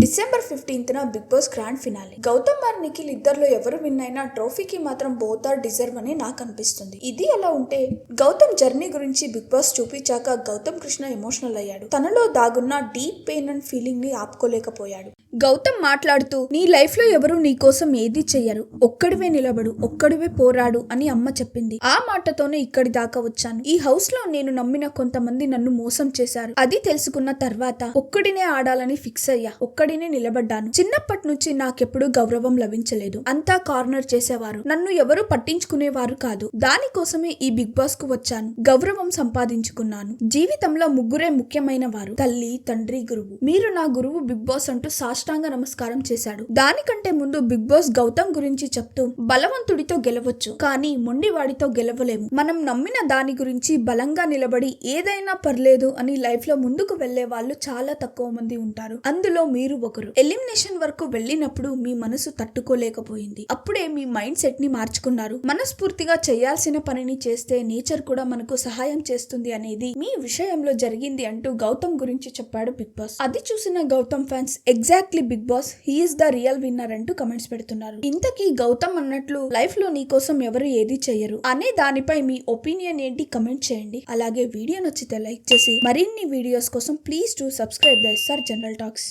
December ఫిఫ్టీన్త్న big boss grand finale. Gautam మరి నిఖిల్ ఇద్దరిలో ఎవరు విన్ అయినా ట్రోఫీకి మాత్రం బోత్ ఆర్ డిజర్వ్ అని నాకు అనిపిస్తుంది. ఇది అలా ఉంటే గౌతమ్ జర్నీ గురించి బిగ్ బాస్ చూపించాక గౌతమ్ కృష్ణ ఎమోషనల్ అయ్యాడు. తనలో దాగున్న డీప్ పెయిన్ అండ్ ఫీలింగ్ని ఆపుకోలేకపోయాడు. గౌతమ్ మాట్లాడుతూ నీ లైఫ్లో ఎవరు నీ కోసం ఏది చెయ్యరు? ఒక్కడివే నిలబడు ఒక్కడివే పోరాడు అని అమ్మ చెప్పింది. ఆ మాటతోనే ఇక్కడి దాకా వచ్చాను. ఈ హౌస్లో నేను నమ్మిన కొంతమంది నన్ను మోసం చేశారు. అది తెలుసుకున్న తర్వాత ఒక్కడినే ఆడాలని ఫిక్స్ అయ్యా. అక్కడినే నిలబడ్డాను. చిన్నప్పటి నుంచి నాకెప్పుడు గౌరవం లభించలేదు. అంతా కార్నర్ చేసేవారు. నన్ను ఎవరు పట్టించుకునేవారు కాదు. దానికోసమే ఈ బిగ్ బాస్కు వచ్చాను. గౌరవం సంపాదించుకున్నాను. జీవితంలో ముగ్గురే ముఖ్యమైన వారు. తల్లి తండ్రి గురువు. మీరు నా గురువు బిగ్ బాస్ అంటూ సాష్టాంగ నమస్కారం చేశాడు. దానికంటే ముందు బిగ్ బాస్ గౌతమ్ గురించి చెప్తూ బలవంతుడితో గెలవచ్చు. కానీ మొండివాడితో గెలవలేము. మనం నమ్మిన దాని గురించి బలంగా నిలబడి ఏదైనా పర్లేదు అని లైఫ్లో ముందుకు వెళ్ళే వాళ్ళు చాలా తక్కువ మంది ఉంటారు. అందులో మీరు ఒకరు. ఎలిమినేషన్ వరకు వెళ్ళినప్పుడు మీ మనసు తట్టుకోలేకపోయింది. అప్పుడే మీ మైండ్ సెట్ని మార్చుకున్నారు. మనస్ఫూర్తిగా చేయాల్సిన పనిని చేస్తే నేచర్ కూడా మనకు సహాయం చేస్తుంది అనేది మీ విషయంలో జరిగింది అంటూ గౌతమ్ గురించి చెప్పాడు బిగ్ బాస్. అది చూసిన Gautam fans exactly big boss he's the real winner అంటూ కమెంట్స్ పెడుతున్నారు. ఇంతకీ గౌతమ్ అన్నట్లు లైఫ్లో నీ కోసం ఎవరు ఏది చేయరు అనే దానిపై మీ ఒపీనియన్ ఏంటి కమెంట్ చేయండి. అలాగే వీడియో నచ్చితే లైక్ చేసి మరిన్ని వీడియోస్ కోసం please to subscribe the S R general talks.